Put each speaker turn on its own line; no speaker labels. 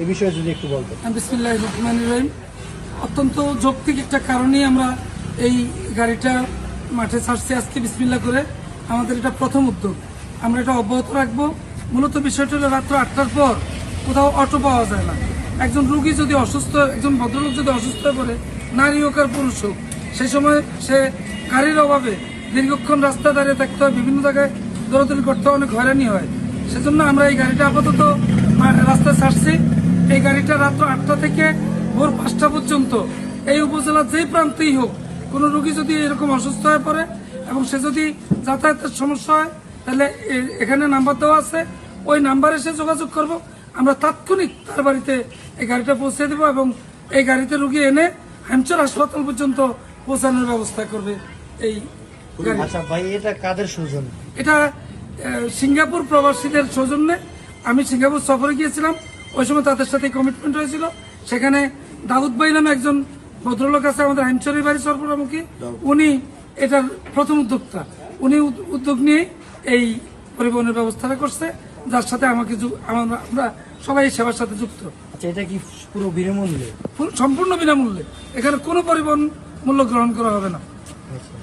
এই বিষয়ে যদি একটু বলতেন।
বিসমিল্লাহ রহমান রহিম। অত্যন্ত যৌক্তিক একটা কারণেই আমরা এই গাড়িটা মাঠে ছাড়ছি আজকে বিসমিল্লা করে। আমাদের এটা প্রথম উদ্যোগ। আমরা এটা অব্যাহত রাখব। মূলত বিষয়টা হলো রাত্র আটটার পর কোথাও অটো পাওয়া যায় না। একজন রুগী যদি অসুস্থ, একজন ভদ্রলোক যদি অসুস্থ হয়ে পড়ে, নারী হোক আর পুরুষ হোক সেই সময় সে গাড়ির অভাবে দীর্ঘক্ষণ রাস্তা দাঁড়িয়ে থাকতে হয়। বিভিন্ন জায়গায় দৌড়াদৌড়ি করতে হয়, অনেক হয়রানি হয়। সেজন্য আমরা এই গাড়িটা আপাতত এই গাড়িটা রাত্র আটটা থেকে ভোর পাঁচটা পর্যন্ত। এই উপজেলার যেই প্রান্তেই হোক কোনো রোগী যদি এরকম অসুস্থ হয়ে পড়ে এবং সে যদি যাতায়াতের সমস্যা হয় তাহলে এখানে নাম্বার দেওয়া আছে। ওই নাম্বারে সে যোগাযোগ করব। আমরা তাৎক্ষণিক তার বাড়িতে এই গাড়িটা পৌঁছে দেবো এবং এই গাড়িতে রুগী এনে হ্যামচর হাসপাতাল পর্যন্ত পৌঁছানোর ব্যবস্থা করবে এই
আচ্ছা এটা
সিঙ্গাপুর প্রবাসীদের সৌজন্যে। আমি সিঙ্গাপুর সফরে গিয়েছিলাম। ওই সময় তাদের সাথে কমিটমেন্ট হয়েছিল। সেখানে দাউদ ভাই নামে একজন ভদ্রলোক আছে আমাদের হাইমচরের বাড়ি সরবরামুখী উনি এটার প্রথম উদ্যোক্তা। উনি উদ- উদ্যোগ নিয়ে এই পরিবহনের ব্যবস্থাটা করছে যার সাথে আমাকে আমরা সবাই সেবার সাথে যুক্ত।
আচ্ছা এটা কি পুরো বিনামূল্যে?
সম্পূর্ণ বিনামূল্যে। এখানে কোনো পরিবহন মূল্য গ্রহণ করা হবে না।
আচ্ছা